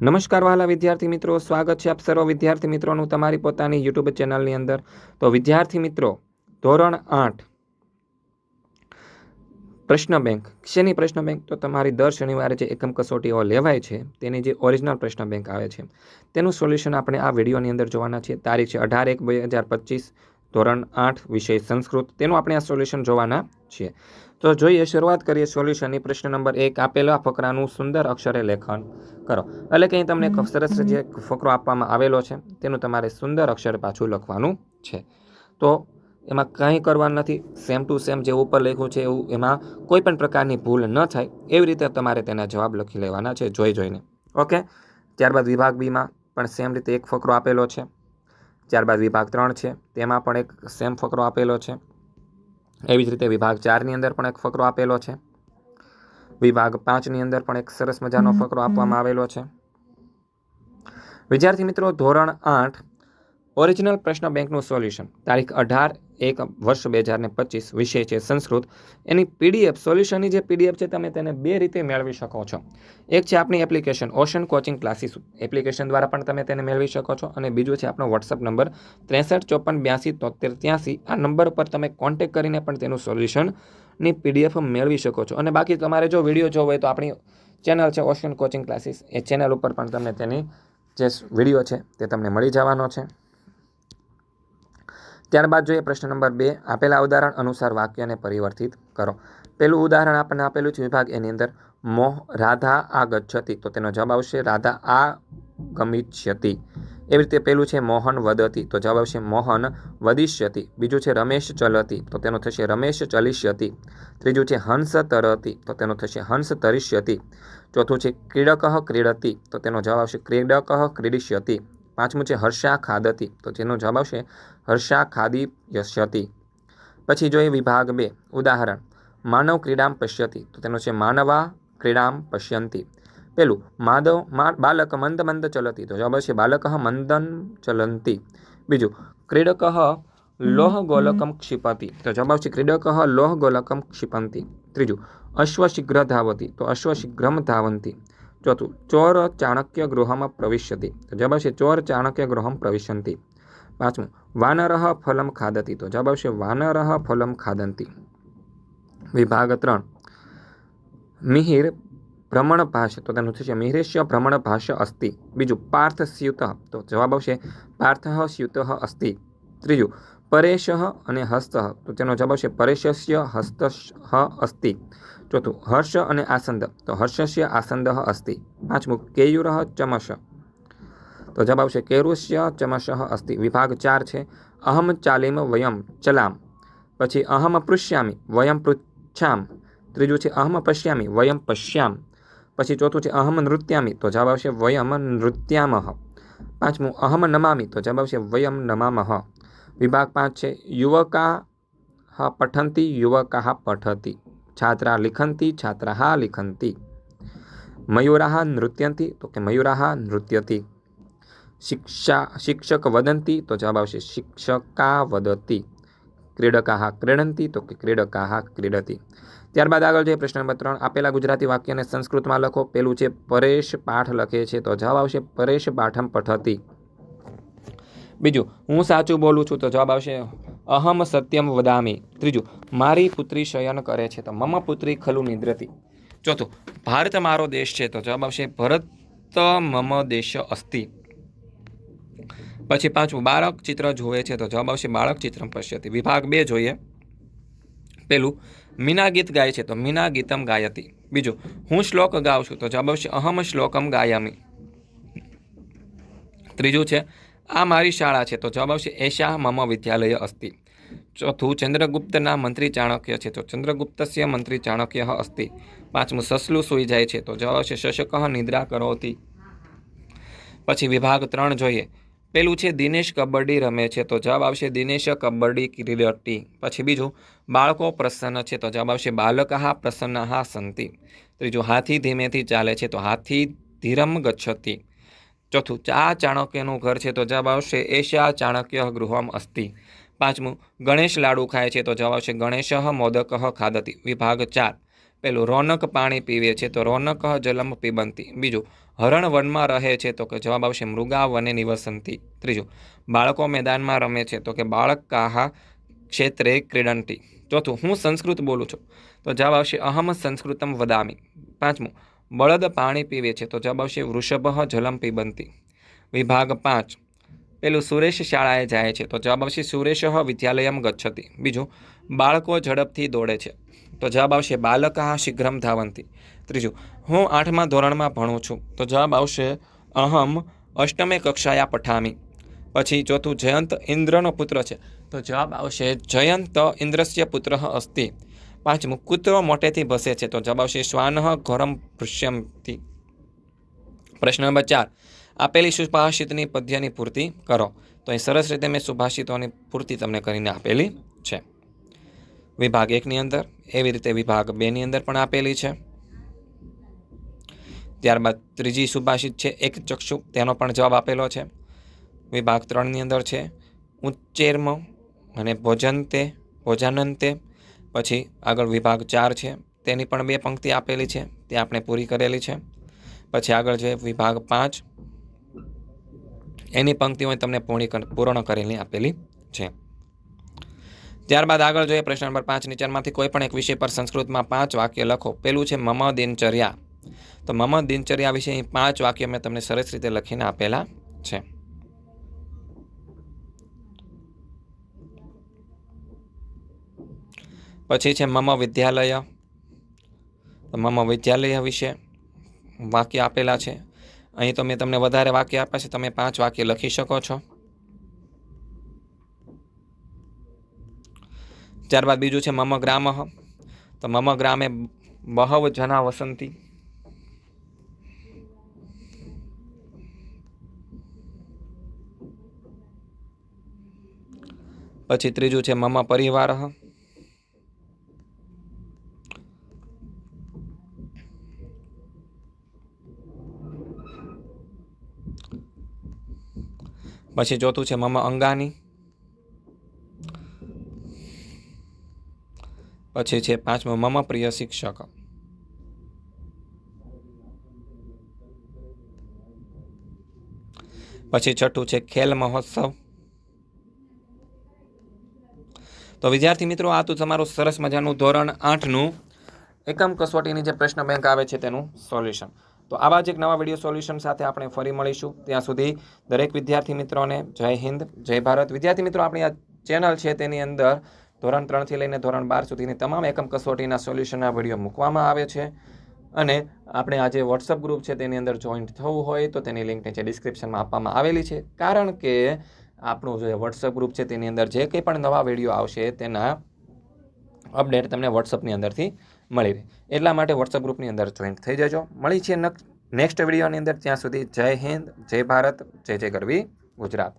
નમસ્કાર વહાલા વિદ્યાર્થી મિત્રો, સ્વાગત છે આપ સર્વ વિદ્યાર્થી મિત્રોનું તમારી પોતાની યુટ્યુબ ચેનલની અંદર. તો વિદ્યાર્થી મિત્રો, ધોરણ આઠ, પ્રશ્ન બેંક. શેની પ્રશ્ન બેંક? તો તમારી દર શનિવારે જે એકમ કસોટીઓ લેવાય છે, તેની જે ઓરિજિનલ પ્રશ્ન બેંક આવે છે, તેનું સોલ્યુશન આપણે આ વિડીયોની અંદર જોવાના છીએ. તારીખ છે અઢાર એક બે હજાર પચીસ, ધોરણ આઠ, વિષય સંસ્કૃત. તેનું આપણે આ સોલ્યુશન જોવાના છીએ. તો જોઈએ, શરૂઆત કરીએ સોલ્યુશનની પ્રશ્ન નંબર એક, આપેલા ફકરાનું સુંદર અક્ષરે લેખન કરો. એટલે કે અહીં તમને સરસ જે ફકરો આપવામાં આવેલો છે, તેનું તમારે સુંદર અક્ષરે પાછું લખવાનું છે. તો એમાં કંઈ કરવાનું નથી. સેમ ટુ સેમ જે ઉપર લખ્યું છે, એવું એમાં કોઈ પણ પ્રકારની ભૂલ ન થાય. એવી રીતે તમારે તેના જવાબ લખી લેવાના છે, જોઈ જોઈને. ઓકે ત્યારબાદ વિભાગ બીમાં પણ સેમ રીતે એક ફકરો આપેલો છે. ત્યારબાદ વિભાગ ત્રણ છે, તેમાં પણ એક સેમ ફકરો આપેલો છે. એવી જ રીતે વિભાગ ચારની અંદર પણ એક ફકરો આપેલો છે. વિભાગ પાંચની અંદર પણ એક સરસ મજાનો ફકરો આપવામાં આવેલો છે. વિદ્યાર્થી મિત્રો ધોરણ આઠ ઓરિજિનલ પ્રશ્ન બેંકનું સોલ્યુશન. તારીખ અઢાર એક વર્ષ બે હજાર ને પચીસ. વિષય છે સંસ્કૃત. એની પીડીએફ, સોલ્યુશનની જે પીડીએફ છે તમે તેને બે રીતે મેળવી શકો છો. એક છે આપણી application, ocean coaching classes. Application દ્વારા પણ તમે તેને મેળવી શકો છો. અને બીજું છે આપણો વોટ્સઅપ નંબર, ત્રેસઠ ચોપન બ્યાસી તોતેર ત્યાંસી. આ નંબર પર તમે કોન્ટેક કરીને પણ તેનું સોલ્યુશનની પીડીએફ મેળવી શકો છો. અને બાકી તમારે જો વીડિયો જોવો હોય તો આપણી ચેનલ છે ઓશન કોચિંગ ક્લાસીસ. એ ચેનલ ઉપર પણ તમને તેની જે વીડિયો છે તે તમને મળી જવાનો છે. ત્યારબાદ જોઈએ પ્રશ્ન નંબર બે. આપેલા ઉદાહરણ અનુસાર વાક્યને પરિવર્તિત કરો. પેલું ઉદાહરણ આપણને આપેલું છે વિભાગ એની અંદર. મોહ, રાધા, આ ગચ્છતી. તો તેનો જવાબ આવશે રાધા, આ ગમિષ્યતી એવી રીતે પેલું છે મોહન, વદતી. તો જવાબ આવશે મોહન વધિષ્યતી બીજું છે રમેશ, ચલતી. તો તેનો થશે રમેશ, ચલિષ્યતી. ત્રીજું છે હંસ, તરતી. તો તેનો થશે હંસ, તરિષ્યતી. ચોથું છે ક્રીડક, ક્રીડતી. તો તેનો જવાબ આવશે ક્રીડક, ક્રીડિષ્યતિ. પાંચમું છે હર્ષા ખાદતી. તો જેનો જવાબ આવશે હર્ષા ખાદી યશ્યતી. પછી જોઈએ વિભાગ બે, ઉદાહરણ, માનવ ક્રીડામ પશ્યતી. તો તેનો છે માનવા ક્રીડામ પશ્યંતી. પેલું માધવ બાલક મંદ મંદ ચલતી. તો જવાબ છે બાલક મંદન ચલંતી. બીજું, ક્રીડક લોહ ગોલકમ ક્ષિપતી. તો જવાબ આવશે ક્રીડક લોહ ગોલકમ ક્ષિપંતી. ત્રીજું અશ્વ શીઘ્ર ધાવતી. તો અશ્વ શીઘ્રમ ધાવંતી. ચોથું, ચોર ચાણક્ય ગૃહમાં પ્રવિશ્યતિ તો જવાબ આવશે ચોર ચાણક્ય ગૃહમ પ્રવિશંતિ. પાંચમું વાનરહ ફલમ ખાદતી. તો જવાબ આવશે વાનરહ ફલમ ખાદંતી. વિભાગ ત્રણ, મિહિર ભ્રમણ ભાષ તો તેનું થશે મિહિરેશ્ય ભ્રમણ ભાષ અસ્તિ. બીજું પાર્થ સ્યુત તો જવાબ આવશે પાર્થ સ્યુત અસ્તિ. ત્રીજું પરેશ અને હસ્ત. તો તેનો જવાબ છે પરેશસ્ય હસ્ત અસ્તિ. ચોથું, હર્ષ અને આસંદ. તો હર્ષસ્ય, આસંદ અસ્તિ. પાંચમું, કેયુર, ચમશ. તો જવાબ આવશે કેરુષ્ય, ચમશ અસ્તિ. વિભાગ ચાર છે. અહમ ચાલીમ વયમ ચલામ. પછી અહમ પૃષ્યામી વયમ પૃચ્છામ. ત્રીજું છે અહમ પશ્યામી, વયમ પશ્યામ. પછી ચોથું છે અહમ નૃત્યામી. તો જવાબ આવશે વયમ નૃત્યામહ પાંચમું, અહમ નમામી. તો જવાબ આવશે વયમ નમામહ વિભાગ પાંચ છે. યુવકા પઠંતી, યુવકા પઠતી. છાત્રા લિખંતી છાત્રા લિખંતી. મયુરા નૃત્યંતી, તો કે મયુરા નૃત્યતી. શિક્ષા, શિક્ષક વદંતી, તો જવાબ આવશે શિક્ષકા વદતી. ક્રીડકા ક્રીડંતી, તો કે ક્રીડકા ક્રીડતી. ત્યારબાદ આગળ છે પ્રશ્ન નંબર ત્રણ. આપેલા ગુજરાતી વાક્યને સંસ્કૃતમાં લખો. પેલું છે પરેશ પાઠ લખે છે, તો જવાબ આવશે પરેશ પાઠમ પઠતી. બીજું, હું સાચું બોલું છું તો જવાબ આવશે, અહમ સત્યમ વદામી. ત્રીજું, મારી પુત્રી શયન કરે છે તો મમ પુત્રી ખલુ નિદ્રતી. ચોથું, ભારત મારો દેશ છે તો જવાબ આવશે, ભરત મમ દેશ અસ્તિ. પછી પાંચમું, બાળક ચિત્ર જોવે છે તો જવાબ આવશે, બાળક ચિત્રમ પશ્યતી. વિભાગ બે જોઈએ. પેલું, મીના ગીત ગાય છે તો મીના ગીતમ ગાયતી. બીજું, હું શ્લોક ગાઉં છું તો જવાબ આવશે, અહમ શ્લોકમ ગાયામી. ત્રીજું છે આ મારી શાળા છે. તો જવાબ આવશે એશા મમ વિદ્યાલય અસ્તિ. ચોથું, ચંદ્રગુપ્તના મંત્રી ચાણક્ય છે. તો ચંદ્રગુપ્તસ્ય મંત્રી ચાણક્ય અસ્તિ. પાંચમું, સસલું સૂઈ જાય છે. તો જવાબ આવશે શશક નિદ્રા કરોતી. પછી વિભાગ ત્રણ જોઈએ. પેલું છે દિનેશ કબડ્ડી રમે છે. તો જવાબ આવશે દિનેશ કબડ્ડી ક્રીડટી પછી બીજું, બાળકો પ્રસન્ન છે. તો જવાબ આવશે બાલકા પ્રસન્નહા સંતિ. ત્રીજું, હાથી ધીમેથી ચાલે છે. તો હાથી ધીરમ ગચ્છતી. ચોથું, ચા ચાણક્યનું ઘર છે તો જવાબ આવશે એશા ચાણક્ય ગૃહમ અસ્તિ. પાંચમું, ગણેશ લાડુ ખાય છે તો જવાબ આવશે ગણેશ મોદક ખાદતી. વિભાગ ચાર. પેલું, રોનક પાણી પીવે છે તો રોનક જલમ પીબંતી. બીજું, હરણ વનમાં રહે છે તો કે જવાબ આવશે મૃગા વને નિવસંતી. ત્રીજું, બાળકો મેદાનમાં રમે છે તો કે બાળક કાહા ક્ષેત્રે ક્રીડંતી. ચોથું, હું સંસ્કૃત બોલું છું તો જવાબ આવશે અહમ સંસ્કૃતમ વદામી. પાંચમું બળદ પાણી પીવે છે તો જવાબ આવશે વૃષભ જલમ પીબંતી વિભાગ પાંચ. પેલું સુરેશ શાળાએ જાય છે તો જવાબ આવશે સુરેશ વિદ્યાલયમ ગચ્છતી. બીજું, બાળકો ઝડપથી દોડે છે તો જવાબ આવશે બાલક શીઘ્રમ ધાવંતી. ત્રીજું, હું આઠમા ધોરણમાં ભણું છું તો જવાબ આવશે અહમ અષ્ટમે કક્ષાયા પઠામી. પછી ચોથું, જયંત ઇન્દ્રનો પુત્ર છે તો જવાબ આવશે જયંત ઇન્દ્રસ્ય પુત્ર અસ્તિ. પાંચમું કૂતરો મોટેથી ભસે છે. તો જવાબ આવશે શ્વાન ઘોરમ ભૃશ્યમતી પ્રશ્ન નંબર ચાર. આપેલી સુભાષિતની પદ્યની પૂર્તિ કરો. તો અહીં સરસ રીતે મેં સુભાષિતોની પૂર્તિ તમને કરીને આપેલી છે. વિભાગ એકની અંદર, એવી રીતે વિભાગ બેની અંદર પણ આપેલી છે. ત્યારબાદ ત્રીજી સુભાષિત છે, એક ચક્ષુ, તેનો પણ જવાબ આપેલો છે. વિભાગ ત્રણની અંદર છે, ઉચ્ચેર્મ અને ભોજન તે ભોજાનંતે પછી આગળ વિભાગ ચાર છે, તેની પણ બે પંક્તિ આપેલી છે, તે આપણે પૂરી કરેલી છે. પછી આગળ છે વિભાગ પાંચ. એની પંક્તિઓ તમને પૂરી પૂર્ણ કરેલી આપેલી છે. ત્યારબાદ આગળ જોઈએ પ્રશ્ન નંબર પાંચ નીચેમાંથી કોઈ પણ એક વિષય પર સંસ્કૃતમાં પાંચ વાક્ય લખો. પેલું છે મમ દિનચર્યા. તો મમ દિનચર્યા વિશે પાંચ વાક્ય મેં તમને સરસ રીતે લખીને આપેલા છે. પછી છે મમ વિદ્યાલય, તો મમ વિદ્યાલય વિશે વાક્ય આપેલા છે. અહીં તો મેં તમને વધારે વાક્ય આપ્યા છે, તમે પાંચ વાક્ય લખી શકો છો. ત્યારબાદ બીજું છે મમ ગ્રામ, તો મમ ગ્રામે બહવ જના વસંતી. પછી ત્રીજું છે મમ પરિવાર પછી ચોથું છે મમ અંગાની. પછી છે પાંચમું મમ પ્રિય શિક્ષક. પછી છઠ્ઠું છે ખેલ મહોત્સવ. તો વિદ્યાર્થી મિત્રો, આ તો તમારું સરસ મજાનું ધોરણ આઠનું. એકમ કસોટીની જે પ્રશ્ન બેંક આવે છે તેનું સોલ્યુશન. તો આવા જ એક નવા વીડિયો સોલ્યુશન સાથે આપણે ફરી મળીશું. ત્યાં સુધી દરેક વિદ્યાર્થી મિત્રોને જય હિન્દ, જય ભારત. વિદ્યાર્થી મિત્રો, આપણી આ ચેનલ છે તેની અંદર ધોરણ ત્રણથી લઈને ધોરણ બાર સુધીની તમામ એકમ કસોટીના સોલ્યુશનના વીડિયો મૂકવામાં આવે છે. અને આપણે આજે વોટ્સઅપ ગ્રુપ છે તેની અંદર જોઈન્ટ થવું હોય તો તેની લિંક નીચે ડિસ્ક્રિપ્શનમાં આપવામાં આવેલી છે. કારણ કે આપણું જે વોટ્સઅપ ગ્રુપ છે તેની અંદર જે કંઈ પણ નવા વીડિયો આવશે તેના અપડેટ તમને વોટ્સઅપની અંદરથી મળી રહે. એટલા માટે વોટ્સઅપ ગ્રુપની અંદર જોઈન્ટ થઈ જજો. મળી છે નેક્સ્ટ વિડીયોની અંદર. ત્યાં સુધી જય હિન્દ, જય ભારત, જય જય ગરવી, ગુજરાત.